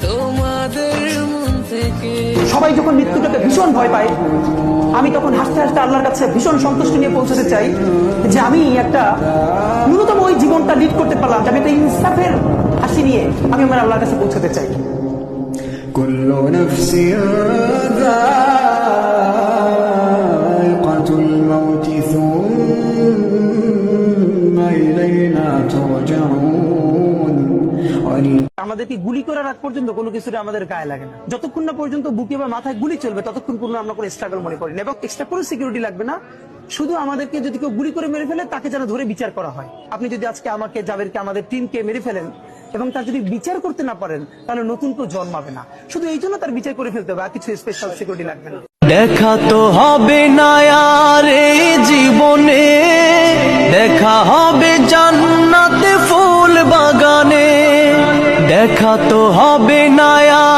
তোমাদের সবাই যখন মৃত্যুটাকে ভীষণ ভয় পায় আমি তখন হাসতে হাসতে আল্লাহর কাছে ভীষণ সন্তুষ্টি নিয়ে পৌঁছাতে চাই যে আমি একটা ন্যূনতম ওই জীবনটা লিড করতে পারলাম আমি একটা ইনসাফের হাসি নিয়ে আমি আমার আল্লাহর কাছে পৌঁছাতে চাই। ثم হয়নি। আমাদেরকে গুলি করার আগ পর্যন্ত কোনো আমাদের গায়ে লাগে না। যতক্ষণ না পর্যন্ত বুকে বা মাথায় গুলি চলবে ততক্ষণ পর্যন্ত আমরা কোনো স্ট্রাগল মনে করি না এবং এক্সট্রা কোনো সিকিউরিটি লাগবে না। শুধু আমাদেরকে যদি কেউ গুলি করে মেরে ফেলে তাকে যেন ধরে বিচার করা হয়। আপনি যদি আজকে আমাকে যাদেরকে আমাদের টিমকে মেরে ফেলেন এবং তার যদি বিচার করতে না পারেন তাহলে নতুন কেউ জন্মাবে না। শুধু এই জন্য তার বিচার করে ফেলতে হবে আর কিছু স্পেশাল সিকিউরিটি লাগবে না। দেখা তো হবে না যত হবে নায়া